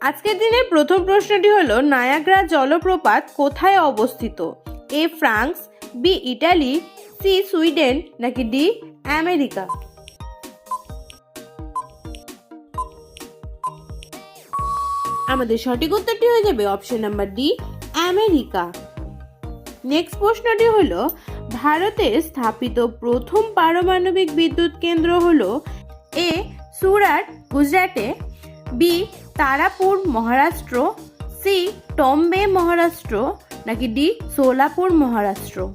আজকের দিনের প্রথম প্রশ্নটি হলো, নায়াগ্রা জলপ্রপাত কোথায় অবস্থিত? A, France, B, Italy, C, Sweden, নাকি ডি, আমেরিকা? আমাদের সঠিক উত্তরটি হয়ে যাবে option number D, America. Next প্রশ্নটি হলো, ভারতে স্থাপিত প্রথম পারমাণবিক বিদ্যুৎ কেন্দ্র হলো এ, সুরাট, গুজরাটে, বি তারাপুর মহারাষ্ট্র সি টম্বে মহারাষ্ট্র, নাকি ডি সোলাপুর মহারাষ্ট্র?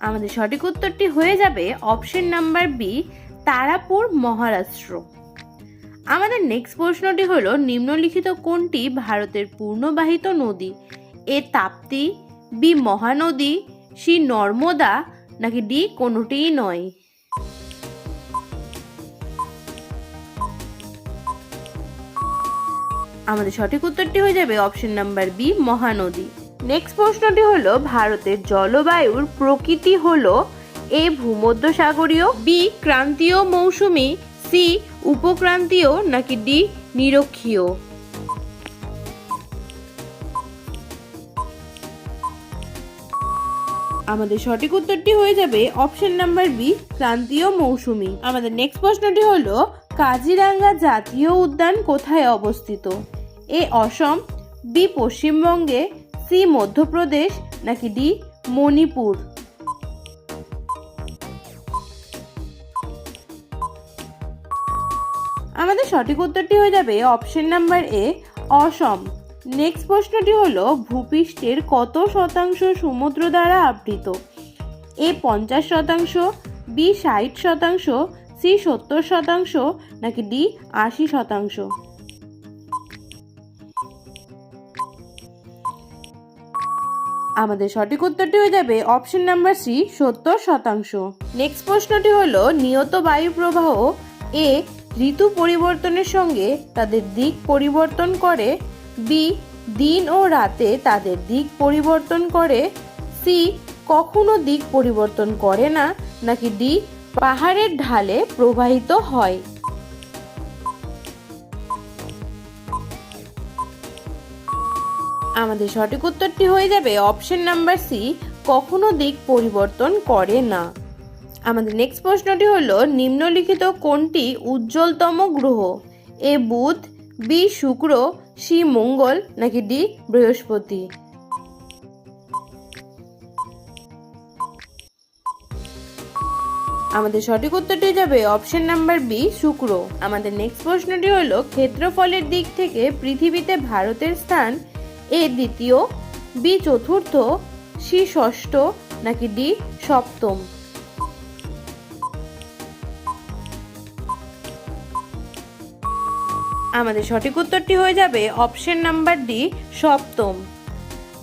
আমাদের সঠিক উত্তরটি হয়ে যাবে option number B Tarapur Maharashtra. আমাদের নেক্সট প্রশ্নটি হলো, নিম্নলিখিত কোনটি ভারতের পূর্ণবাহিত নদী? A, Tapti B Mahanadi C Narmada, নাকি ডি কোনোটিই নয়? আমাদের সঠিক উত্তরটি হয়ে যাবে option number B, Mahanadi. Next প্রশ্নটি হলো, ভারতের জলবায়ুর প্রকৃতি হলো এ, ভূমধ্যসাগরীয়, বি, ক্রান্তীয় মৌসুমি, সি, উপক্রান্তীয়, নাকি ডি, নিরক্ষীয়? আমাদের সঠিক উত্তরটি হয়ে যাবে অপশন নাম্বার বি, ক্রান্তীয় মৌসুমি। আমাদের নেক্সট প্রশ্নটি হলো, কাজিরাঙ্গা জাতীয় উদ্যান কোথায় অবস্থিত? এ অসম, বি পশ্চিমবঙ্গে, সি মধ্যপ্রদেশ, নাকি ডি মণিপুর? আমাদের সঠিক উত্তরটি হয়ে যাবে option number A Assam. Next প্রশ্নটি হলো, ভূপৃষ্ঠের কত শতাংশ সমুদ্র দ্বারা আবৃত? এ পঞ্চাশ শতাংশ বি ষাট শতাংশ সি সত্তর শতাংশ, নাকি ডি আশি শতাংশ? আমাদের সঠিক উত্তরটি হয়ে যাবে অপশন নাম্বার সি সত্তর শতাংশ। নেক্সট প্রশ্নটি হলো, নিয়ত বায়ু প্রবাহ এ ঋতু পরিবর্তনের সঙ্গে তাদের দিক পরিবর্তন করে। বি দিন ও রাতে তাদের দিক পরিবর্তন করে। সি কখনো দিক পরিবর্তন করে না, নাকি ডি পাহাড়ের ঢালে প্রবাহিত হয়। আমাদের সঠিক উত্তরটি হয়ে যাবে অপশন নাম্বার সি কখনো দিক পরিবর্তন করে না। আমাদের নেক্সট প্রশ্নটি হলো, নিম্নলিখিত কোনটি উজ্জ্বলতম গ্রহ? এ বুধ, বি শুক্র, সি মঙ্গল, নাকি ডি বৃহস্পতি? আমাদের সঠিক উত্তরটি যাবে অপশন নাম্বার বি শুক্র। আমাদের নেক্সট প্রশ্নটি হলো, ক্ষেত্রফলের দিক থেকে পৃথিবীতে ভারতের স্থান এ দ্বিতীয়, বি চতুর্থ, সি ষষ্ঠ, নাকি ডি সপ্তম? আমাদের সঠিক উত্তরটি হয়ে যাবে অপশন নাম্বার ডি, সপ্তম।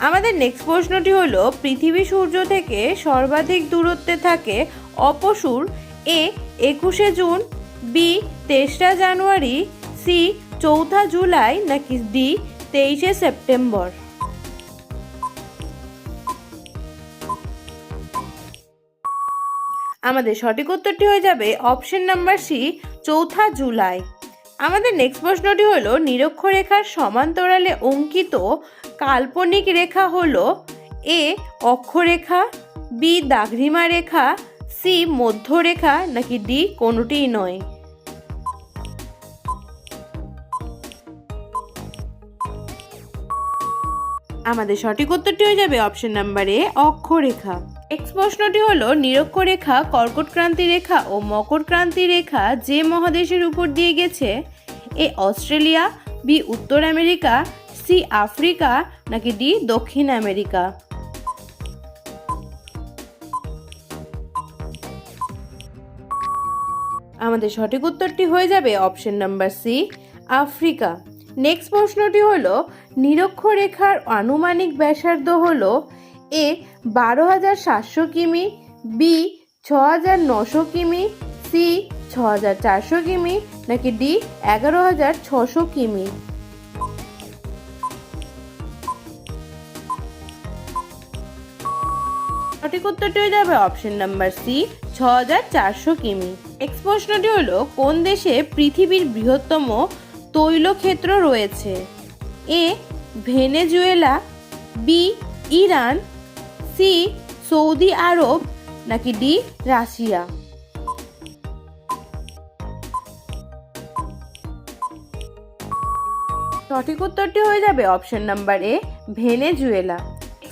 আমাদের নেক্সট প্রশ্নটি হলো, পৃথিবী সূর্য থেকে সর্বাধিক দূরত্বে থাকে অপসুর এ একুশে জুন, বি তেসরা জানুয়ারি, সি চৌঠা জুলাই, নাকি ডি তেইশে সেপ্টেম্বর। আমাদের সঠিক উত্তরটি হয়ে যাবে অপশন নাম্বার সি চৌঠা জুলাই। আমাদের নেক্সট প্রশ্নটি হলো, নিরক্ষরেখার সমান্তরালে অঙ্কিত কাল্পনিক রেখা হলো এ, অক্ষরেখা, বি দাঘ্রিমা রেখা সি, মধ্যরেখা, নাকি ডি, কোনোটিই নয়। আমাদের সঠিক উত্তরটি হয়ে যাবে অপশন নাম্বার এ অক্ষরেখা। নেক্সট প্রশ্নটি হলো, নিরক্ষরেখা কর্কটক্রান্তি রেখা ও মকর ক্রান্তি রেখা যে মহাদেশের উপর দিয়ে গেছে, এ অস্ট্রেলিয়া বি উত্তর আমেরিকা সি আফ্রিকা, নাকি ডি দক্ষিণ আমেরিকা? আমাদের সঠিক উত্তরটি হয়ে যাবে option number C Africa. Next প্রশ্নটি হলো, নিরক্ষরেখার আনুমানিক ব্যাসার্ধ হল এ বারো হাজার সাতশো কিমি বি ছ হাজার নশো কিমি সি ছ হাজার চারশো কিমি, নাকি ডি এগারো হাজার ছশো কিমি? সঠিক উত্তরটি হয়ে যাবে অপশন নাম্বার সি ছ হাজার চারশো কিমি। নেক্সট প্রশ্নটি হলো, কোন দেশে পৃথিবীর বৃহত্তম তৈলক্ষেত্র রয়েছে। A, Venezuela, B, Iran, C, Saudi Arab, নাকি ডি, রাশিয়া। সঠিক উত্তরটি হয়ে যাবে অপশন নাম্বার এ, ভেনেজুয়েলা।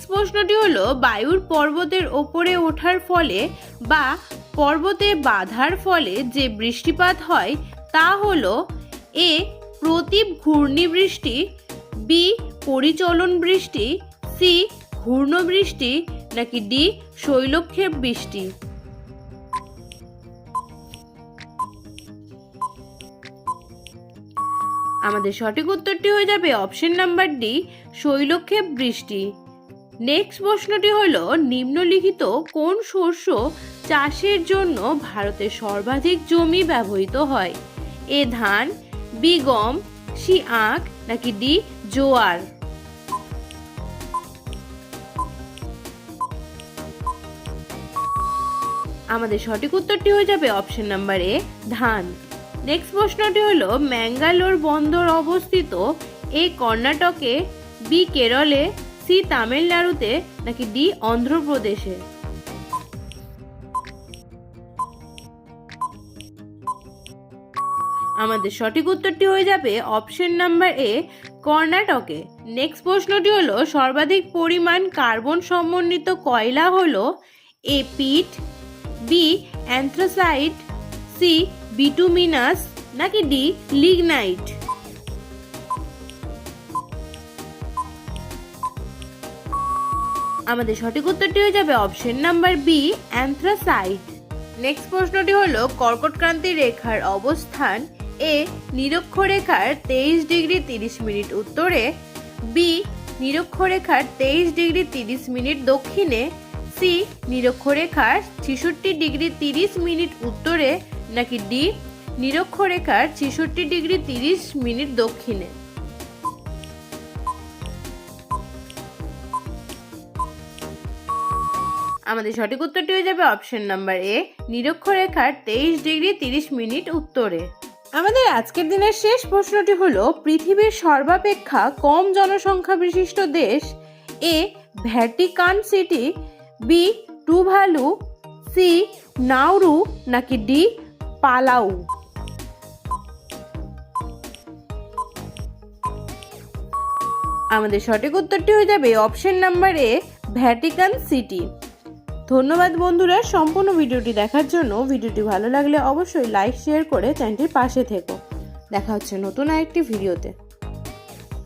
প্রশ্নটি হলো, বায়ুর পর্বতের ওপরে ওঠার ফলে বা পর্বতে বাধার ফলে যে বৃষ্টিপাত হয় তা হলো, এ প্রতীপ ঘূর্ণিবৃষ্টি বি পরিচলন বৃষ্টি সি ঘূর্ণ বৃষ্টি, নাকি ডি শৈলক্ষেপ বৃষ্টি? আমাদের সঠিক উত্তরটি হয়ে যাবে অপশন নাম্বার ডি শৈলক্ষেপ বৃষ্টি। নেক্সট প্রশ্নটি হলো, নিম্নলিখিত কোন শস্য চাষের জন্য ভারতে সর্বাধিক জমি ব্যবহৃত হয়? এ ধান বি গম সি আখ নাকি ডি, জোয়ার? আমাদের সঠিক উত্তরটি হয়ে যাবে অপশন নাম্বার এ, ধান। নেক্সট প্রশ্নটি হলো, ম্যাঙ্গালোর বন্দর অবস্থিত এ কর্ণাটকে, বি কেরলে, সি তামিলনাড়ুতে নাকি ডি অন্ধ্রপ্রদেশে? আমাদের সঠিক উত্তরটি হয়ে যাবে অপশন নাম্বার এ কর্ণাটকে। নেক্সট প্রশ্নটি হলো, সর্বাধিক পরিমাণ কার্বন সমন্বিত কয়লা হলো A peat B anthracite C bituminous নাকি ডি লিগনাইট আমাদের সঠিক উত্তরটি হয়ে যাবে option number B anthracite next প্রশ্নটি হলো কর্কটক্রান্তি রেখার অবস্থান এ নিরক্ষরেখার তেইশ ডিগ্রি তিরিশ মিনিট উত্তরে, বি নিরক্ষরেখার তেইশ ডিগ্রি তিরিশ মিনিট দক্ষিণে, সি নিরক্ষরেখার ছেষট্টি ডিগ্রি তিরিশ মিনিট উত্তরে নাকি ডি নিরক্ষরেখার ছেষট্টি ডিগ্রি তিরিশ মিনিট দক্ষিণে। আমাদের সঠিক উত্তরটি হয়ে যাবে অপশন নাম্বার এ, নিরক্ষরেখার তেইশ ডিগ্রি তিরিশ মিনিট উত্তরে। আমাদের আজকের দিনের শেষ প্রশ্নটি হলো, পৃথিবীর সর্বাপেক্ষা কম জনসংখ্যা বিশিষ্ট দেশ A Vatican city, B Tuvalu, C Nauru নাকি ডি পালাউ? আমাদের সঠিক উত্তরটি হয়ে যাবে option number A, Vatican city. ধন্যবাদ বন্ধুরা সম্পূর্ণ ভিডিওটি দেখার জন্য। ভিডিওটি ভালো লাগলে অবশ্যই লাইক, শেয়ার করে চ্যানেলটির পাশে থেকো। দেখা হচ্ছে নতুন আরেকটি ভিডিওতে।